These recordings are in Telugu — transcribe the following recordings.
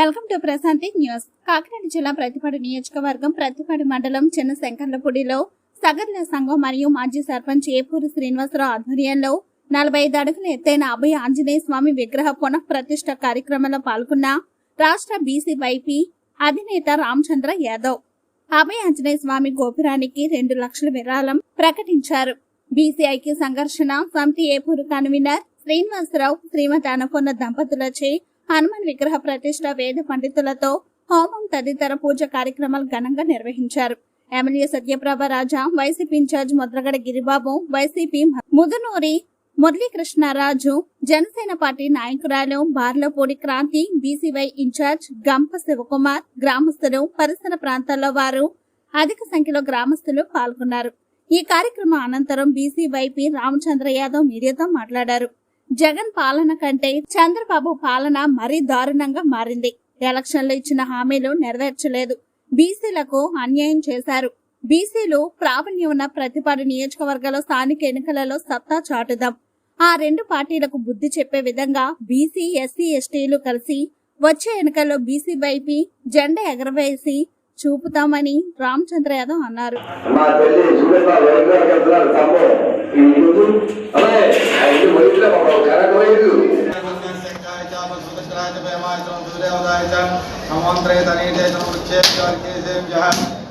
Welcome to Prashanti news. Kakinada జిల్లా ప్రతిపాడు నియోజకవర్గం ప్రతిపాడు మండలం చిన్న శంకర్లపూడిలో సగర్ల సంఘం మరియు మాజీ సర్పంచ్ ఏపూరి శ్రీనివాసరావు ఆధ్వర్యంలో నలభై ఐదు అడుగుల ఎత్తైన అభయ ఆంజనేయ స్వామి విగ్రహ పునః ప్రతిష్ట కార్యక్రమంలో పాల్గొన్న రాష్ట్ర బీసీ వైపీ అధినేత రామచంద్ర యాదవ్ అభయ ఆంజనేయ స్వామి గోపురానికి రెండు లక్షల విరాళం ప్రకటించారు. బీసీఐకి సంఘర్షణ సమితి ఏపూరు కన్వీనర్ శ్రీనివాసరావు శ్రీమతి అన్నపూర్ణ దంపతులచే హనుమాన్ విగ్రహ ప్రతిష్ట వేద పండితులతో హోమం తదితర పూజ కార్యక్రమాలు ఘనంగా నిర్వహించారు. MLA Satyaprabha Raja YCP in-charge Mudragada Giribabu YCP Mudunuri Muralikrishnaraju Janasena party నాయకురాలు బార్లపూడి క్రాంతి బీసీవై ఇన్ఛార్జ్ గంప శివకుమార్ గ్రామస్తులు పరిసర ప్రాంతాల్లో వారు అధిక సంఖ్యలో గ్రామస్తులు పాల్గొన్నారు. ఈ కార్యక్రమం అనంతరం బీసీవైపీ రామచంద్ర యాదవ్ మీడియాతో మాట్లాడారు. జగన్ పాలన కంటే చంద్రబాబు పాలన మరీ దారుణంగా మారింది. ఎలక్షన్లు ఇచ్చిన హామీలు నెరవేర్చలేదు. బీసీలకు అన్యాయం చేశారు. బీసీలు ప్రావీణ్యం ఉన్న ప్రతిపాడు నియోజకవర్గాల స్థానిక ఎన్నికలలో సత్తా చాటుదాం. ఆ రెండు పార్టీలకు బుద్ధి చెప్పే విధంగా బీసీ ఎస్సీ ఎస్టీలు కలిసి వచ్చే ఎన్నికల్లో బీసీ వైపీ జెండా ఎగరవేసి చూపుతామని రామచంద్ర యాదవ్ అన్నారు.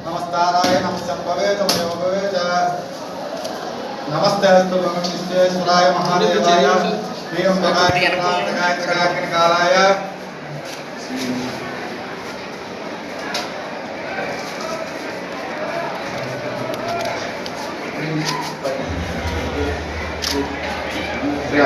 నమస్కారాయ నమస్తంభవే తమయోగవే చ నమస్తే. విశ్వేశ్వరాయ మహాదేవాయ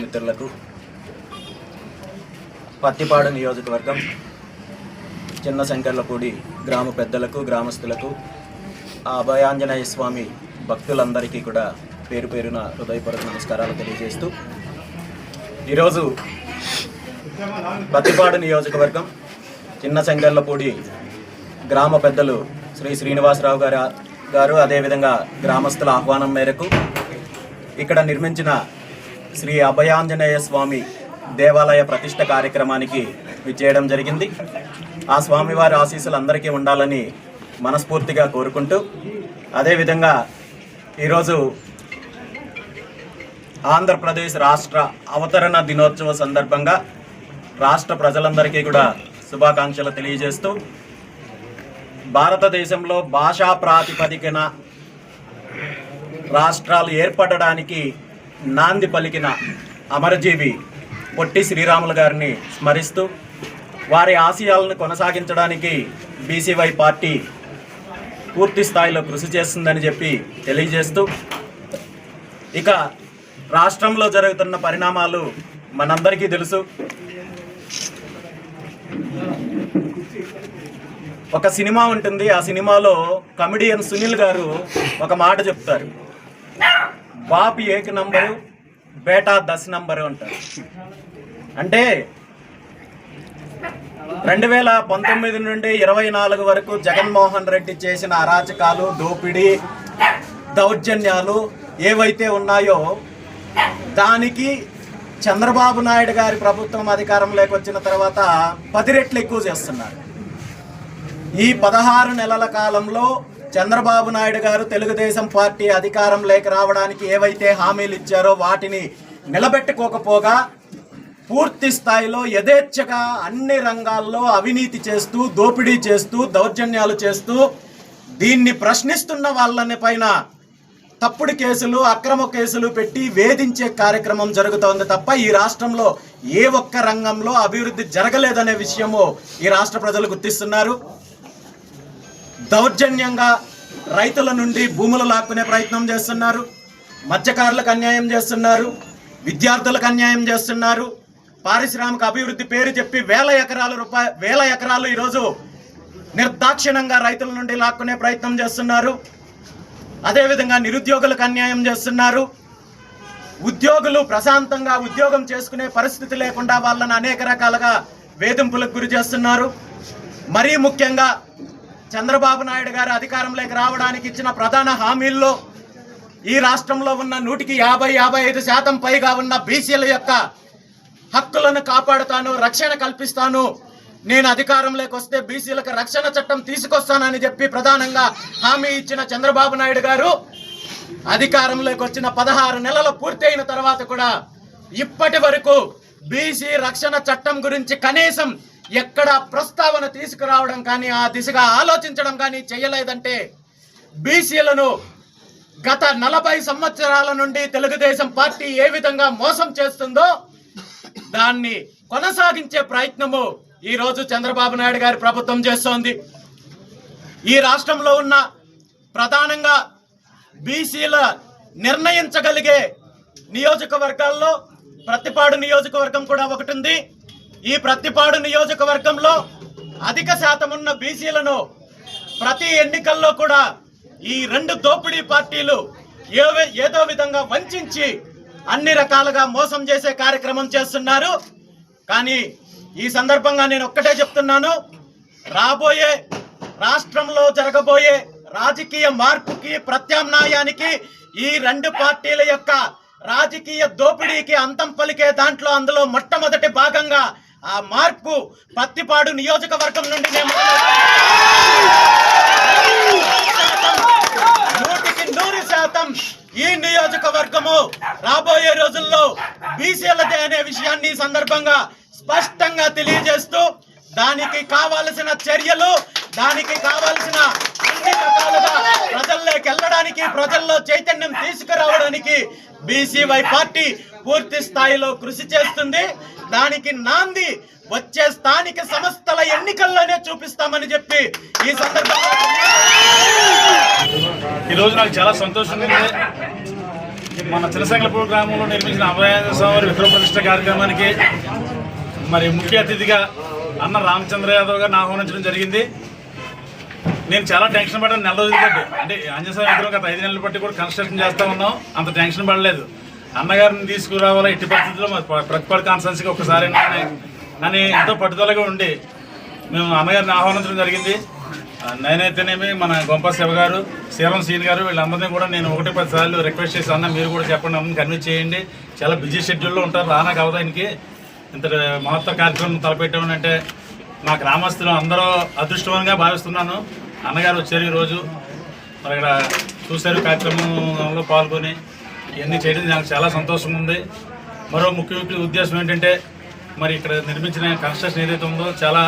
మిత్రులకు పత్తిపాడు నియోజకవర్గం చిన్న శంకర్లపూడి గ్రామ పెద్దలకు గ్రామస్తులకు అభయాంజనేయ స్వామి భక్తులందరికీ కూడా పేరు పేరున హృదయపూర్వక నమస్కారాలు తెలియజేస్తూ ఈరోజు పత్తిపాడు నియోజకవర్గం చిన్న సంగళ్ళపూడి గ్రామ పెద్దలు శ్రీ శ్రీనివాసరావు గారు గారు అదేవిధంగా గ్రామస్తుల ఆహ్వానం మేరకు ఇక్కడ నిర్మించిన శ్రీ అభయాంజనేయ స్వామి దేవాలయ ప్రతిష్ట కార్యక్రమానికి విచ్చేయడం జరిగింది. ఆ స్వామివారి ఆశీస్సులు అందరికీ ఉండాలని మనస్ఫూర్తిగా కోరుకుంటూ అదేవిధంగా ఈరోజు ఆంధ్రప్రదేశ్ రాష్ట్ర అవతరణ దినోత్సవ సందర్భంగా రాష్ట్ర ప్రజలందరికీ కూడా శుభాకాంక్షలు తెలియజేస్తూ భారతదేశంలో భాషా ప్రాతిపదికన రాష్ట్రాలు ఏర్పడడానికి నాంది పలికిన అమరజీవి పొట్టి శ్రీరాములు గారిని స్మరిస్తూ వారి ఆశయాలను కొనసాగించడానికి బీసీవై పార్టీ పూర్తి స్థాయిలో కృషి చేస్తుందని చెప్పి తెలియజేస్తూ ఇక రాష్ట్రంలో జరుగుతున్న పరిణామాలు మనందరికీ తెలుసు. ఒక సినిమా ఉంటుంది. ఆ సినిమాలో కమెడియన్ సునీల్ గారు ఒక మాట చెప్తారు. బాప్ ఏక నంబరు బేటా దశ నంబరు అంటారు. అంటే రెండు వేల పంతొమ్మిది నుండి ఇరవై నాలుగు వరకు జగన్మోహన్ రెడ్డి చేసిన అరాచకాలు దోపిడీ దౌర్జన్యాలు ఏవైతే ఉన్నాయో దానికి చంద్రబాబు నాయుడు గారి ప్రభుత్వం అధికారంలోకి వచ్చిన తర్వాత పది రెట్లు ఎక్కువ చేస్తున్నారు. ఈ పదహారు నెలల కాలంలో చంద్రబాబు నాయుడు గారు తెలుగుదేశం పార్టీ అధికారం లేక రావడానికి ఏవైతే హామీలు ఇచ్చారో వాటిని నిలబెట్టుకోకపోగా పూర్తి స్థాయిలో యథేచ్ఛగా అన్ని రంగాల్లో అవినీతి చేస్తూ దోపిడీ చేస్తూ దౌర్జన్యాలు చేస్తూ దీన్ని ప్రశ్నిస్తున్న వాళ్ళని పైన తప్పుడు కేసులు అక్రమ కేసులు పెట్టి వేధించే కార్యక్రమం జరుగుతోంది తప్ప ఈ రాష్ట్రంలో ఏ ఒక్క రంగంలో అభివృద్ధి జరగలేదనే విషయము ఈ రాష్ట్ర ప్రజలు గుర్తిస్తున్నారు. దౌర్జన్యంగా రైతుల నుండి భూములు లాక్కునే ప్రయత్నం చేస్తున్నారు. మత్స్యకారులకు అన్యాయం చేస్తున్నారు. విద్యార్థులకు అన్యాయం చేస్తున్నారు. పారిశ్రామిక అభివృద్ధి పేరు చెప్పి వేల ఎకరాల రూపాయ వేల ఎకరాలు ఈరోజు నిర్దాక్షిణంగా రైతుల నుండి లాక్కునే ప్రయత్నం చేస్తున్నారు. అదేవిధంగా నిరుద్యోగులకు అన్యాయం చేస్తున్నారు. ఉద్యోగులు ప్రశాంతంగా ఉద్యోగం చేసుకునే పరిస్థితి లేకుండా వాళ్ళని అనేక రకాలుగా వేధింపులకు గురి చేస్తున్నారు. మరీ ముఖ్యంగా చంద్రబాబు నాయుడు గారు అధికారంలోకి రావడానికి ఇచ్చిన ప్రధాన హామీల్లో ఈ రాష్ట్రంలో ఉన్న నూటికి యాభై యాభై ఐదు శాతం పైగా ఉన్న బీసీల యొక్క హక్కులను కాపాడుతాను రక్షణ కల్పిస్తాను నేను అధికారంలోకి వస్తే బీసీలకు రక్షణ చట్టం తీసుకొస్తానని చెప్పి ప్రధానంగా హామీ ఇచ్చిన చంద్రబాబు నాయుడు గారు అధికారంలోకి వచ్చిన పదహారు నెలలు పూర్తయిన తర్వాత కూడా ఇప్పటి వరకు బీసీ రక్షణ చట్టం గురించి కనీసం ఎక్కడ ప్రస్తావన తీసుకురావడం కానీ ఆ దిశగా ఆలోచించడం కానీ చేయలేదంటే బీసీలను గత నలభై సంవత్సరాల నుండి తెలుగుదేశం పార్టీ ఏ విధంగా మోసం చేస్తుందో దాన్ని కొనసాగించే ప్రయత్నము ఈరోజు చంద్రబాబు నాయుడు గారి ప్రభుత్వం చేస్తోంది. ఈ రాష్ట్రంలో ఉన్న ప్రధానంగా బీసీల నిర్ణయించగలిగే నియోజకవర్గాల్లో ప్రతిపాడు నియోజకవర్గం కూడా ఒకటి ఉంది ఈ ప్రతిపాడు నియోజకవర్గంలో అధిక శాతం ఉన్న బీసీలను ప్రతి ఎన్నికల్లో కూడా ఈ రెండు దోపిడీ పార్టీలు ఏవే ఏదో విధంగా వంచి అన్ని రకాలుగా మోసం చేసే కార్యక్రమం చేస్తున్నారు. కానీ ఈ సందర్భంగా నేను ఒక్కటే చెప్తున్నాను. రాబోయే రాష్ట్రంలో జరగబోయే రాజకీయ మార్పుకి ప్రత్యామ్నాయానికి ఈ రెండు పార్టీల యొక్క రాజకీయ దోపిడీకి అంతం పలికే దాంట్లో అందులో మొట్టమొదటి భాగంగా ఆ మార్పు పత్తిపాడు నియోజకవర్గం నుండి మేము నూటికి నూరు శాతం ఈ నియోజకవర్గము రాబోయే రోజుల్లో బీసీలదే అనే విషయాన్ని సందర్భంగా స్పష్టంగా తెలియజేస్తూ దానికి కావాల్సిన చర్యలు దానికి కావాల్సిన అన్ని రకాలుగా ప్రజల్లోకి వెళ్ళడానికి ప్రజల్లో చైతన్యం తీసుకురావడానికి బీసీవై పార్టీ పూర్తి స్థాయిలో కృషి చేస్తుంది. దానికి నాంది వచ్చే స్థానిక సంస్థల ఎన్నికల్లోనే చూపిస్తామని చెప్పి ఈ సందర్భంగా ఈరోజు నాకు చాలా సంతోషంగా మన చిన్నసంగలపూర్ గ్రామంలో నిర్మించిన అభయ స్వామి విక్రమ ప్రతిష్ట కార్యక్రమానికి మరి ముఖ్య అతిథిగా అన్న రామచంద్ర యాదవ్ గారిని ఆహ్వానించడం జరిగింది. నేను చాలా టెన్షన్ పడ్డాను నెల రోజులు బట్టి అంటే ఆంజనేయ విగ్రహం గత ఐదు నెలలు బట్టి కూడా కన్స్ట్రక్షన్ చేస్తా ఉన్నాం. అంత టెన్షన్ పడలేదు. అన్నగారిని తీసుకురావాలా ఎట్టి పరిస్థితుల్లో మరి ప్ర- ప్రతిపాడు కాన్ఫరెన్స్కి ఒకసారి నన్ను ఎంతో పట్టుదలగా ఉండి మేము అన్నగారిని ఆహ్వానించడం జరిగింది. నేనైతేనేమి మన గొంప శివ గారు శీలం సీన్ గారు వీళ్ళందరినీ కూడా నేను ఒకటి పది సార్లు రిక్వెస్ట్ చేసి అన్న మీరు కూడా చెప్పండి అమ్మని కన్విన్స్ చేయండి. చాలా బిజీ షెడ్యూల్లో ఉంటారు రానా కవదానికి ఇంత మహత్వ కార్యక్రమం తలపెట్టామని అంటే మా గ్రామస్తులు అందరూ అదృష్టవంగా భావిస్తున్నాను. అన్నగారు వచ్చారు ఈరోజు. మరి ఇక్కడ చూశారు కార్యక్రమంలో పాల్గొని ఇవన్నీ చేయడం నాకు చాలా సంతోషం ఉంది. మరో ముఖ్య ముఖ్య ఉద్దేశం ఏంటంటే మరి ఇక్కడ నిర్మించిన కన్స్ట్రక్షన్ ఏదైతే ఉందో చాలా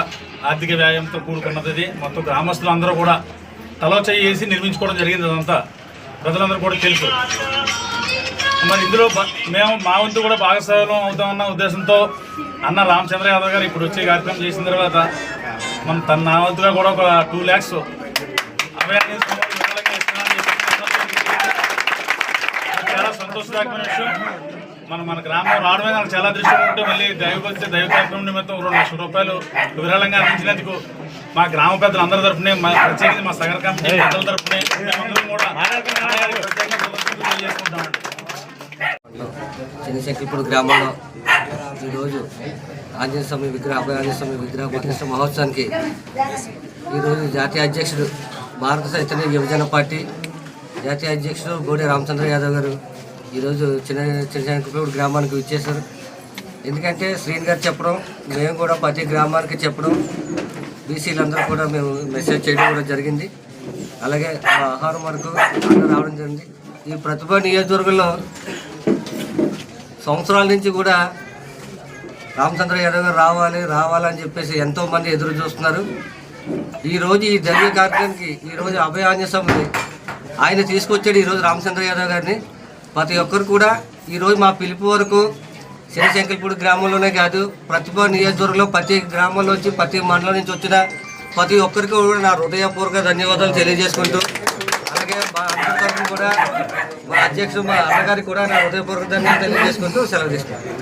ఆర్థిక వ్యాయంతో కూడుకున్నది మొత్తం గ్రామస్తులు అందరూ కూడా తలో చేయి వేసి నిర్మించుకోవడం జరిగింది అదంతా. ప్రజలందరూ కూడా తెలుసు. మరి ఇందులో మేము మా వంతు కూడా భాగస్వామ్యం అవుతామన్న ఉద్దేశంతో అన్న రామచంద్ర యాదవ్ గారు ఇప్పుడు వచ్చే కార్యక్రమం చేసిన తర్వాత మన తన నా వంతుగా కూడా ఒక టూ ల్యాక్స్ అవేర్నెస్ చాలా సంతోషదాయకమైన విషయం మన మన గ్రామం రావడమే నాకు చాలా దృష్టి ఉంటే మళ్ళీ దైవభక్తి దైవ కార్యక్రమం నిమిత్తం రెండు లక్షల రూపాయలు విరాళంగా అందించినందుకు మా గ్రామ పెద్దలు అందరి తరపునే మా ప్రత్యేకించి మా సగర కమిటీ పెద్దల మేమందరం కూడా ప్రత్యేకంగా తెలియజేసుకుంటామండి. చిన్నశంకిపూడి గ్రామంలో ఈరోజు ఆంజనేయ స్వామి విగ్రహ అభయ ఆంజనేయ స్వామి విగ్రహ ప్రతిష్ట మహోత్సవానికి ఈరోజు జాతీయ అధ్యక్షుడు భారత చైతన్య యువజన పార్టీ జాతీయ అధ్యక్షుడు గోడి రామచంద్ర యాదవ్ గారు ఈరోజు చిన్న చిన్నశంకిపూడి గ్రామానికి విచ్చేశారు. ఎందుకంటే శ్రీని గారు చెప్పడం మేము కూడా ప్రతి గ్రామానికి చెప్పడం బీసీలందరూ కూడా మేము మెసేజ్ చేయడం కూడా జరిగింది. అలాగే ఆహారం వరకు రావడం జరిగింది. ఈ ప్రతిభ నియోజకవర్గంలో సంవత్సరాల నుంచి కూడా రామచంద్ర యాదవ్ గారు రావాలి రావాలని చెప్పేసి ఎంతోమంది ఎదురు చూస్తున్నారు. ఈ ఈ జరిగే కార్యక్రమానికి ఈరోజు అభయ ఆంజనేయ స్వామి ఆయన తీసుకొచ్చాడు ఈరోజు రామచంద్ర యాదవ్ గారిని. ప్రతి ఒక్కరు కూడా ఈరోజు మా పిలుపు వరకు శనిశంకల్పూడి గ్రామంలోనే కాదు ప్రతిభ నియోజకవర్గంలో ప్రతి గ్రామంలో నుంచి ప్రతి మండలం నుంచి వచ్చిన ప్రతి ఒక్కరికి కూడా నా హృదయపూర్వక ధన్యవాదాలు తెలియజేసుకుంటూ అలాగే మా అందరి తరఫున కూడా మా అధ్యక్షుడు మా అన్నగారికి కూడా నా హృదయపూర్వకంగా తెలియజేసుకుంటూ సెలవు తీసుకుంటాను